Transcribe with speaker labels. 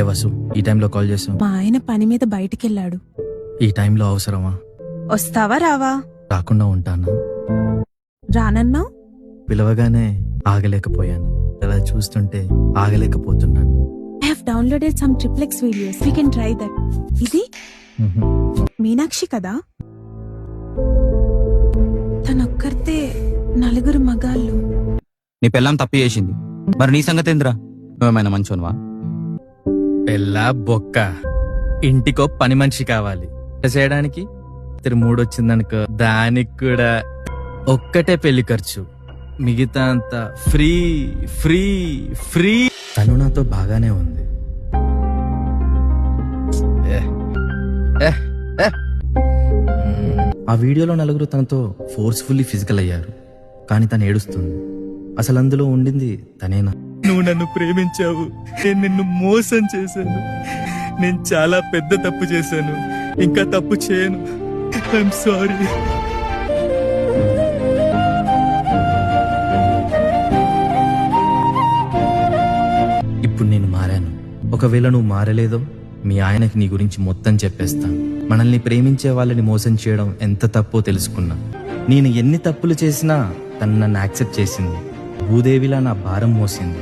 Speaker 1: ఏంటే వసు ఈ టైంలో కాల్ చేసావు
Speaker 2: మా ఆయన పని మీద బయటికెళ్ళాడు.
Speaker 1: ఈ టైంలో అవసరమా?
Speaker 2: వస్తావా రావా?
Speaker 1: రాకుండా ఉంటాను?
Speaker 2: రానన్నావు?
Speaker 1: పిలవగానే ఆగలేకపోయాను. అలా చూస్తుంటే ఆగలేకపోతున్నాను.
Speaker 2: I have downloaded some triplex videos we can try that ఇది మీనాక్షి కదా? తనొక్కరితే నలుగురు మగాళ్ళు.
Speaker 3: నీ పెళ్ళాం తప్పు చేసింది. మరి నీ సంగతి ఏందిరా నువ్వేమైనా మంచోనువా?
Speaker 1: పెళ్ళ బొక్క. ఇంటికో పని మనిషి కావాలి. చేయడానికి? ఇద్దరు మూడొచ్చిందనుకో దానికి కూడా ఒక్కటే పెళ్ళి ఖర్చు. మిగతా అంతా ఫ్రీ ఫ్రీ ఫ్రీ. తను నాతో బాగానే ఉంది. ఏ, ఏ, ఏ. ఆ వీడియోలో నలుగురు తనతో ఫోర్స్ఫుల్లీ ఫిజికల్ అయ్యారు. కానీ తను ఏడుస్తుంది. అసలు అందులో ఉండింది తనేనా? నువ్వు నన్ను ప్రేమించావు. నేను నిన్ను మోసం చేశాను. నేను చాలా పెద్ద తప్పు చేశాను. ఇంకా తప్పు చేయను. ఐఎమ్ సారీ ఇప్పుడు నేను మారాను. ఒకవేళ నువ్వు మారలేదో మీ ఆయనకి నీ గురించి మొత్తం చెప్పేస్తాను. మనల్ని ప్రేమించే వాళ్ళని మోసం చేయడం ఎంత తప్పో తెలుసుకున్నా. నేను ఎన్ని తప్పులు చేసినా తను నన్ను యాక్సెప్ట్ చేసింది. భూదేవిలా నా భారం మోసింది.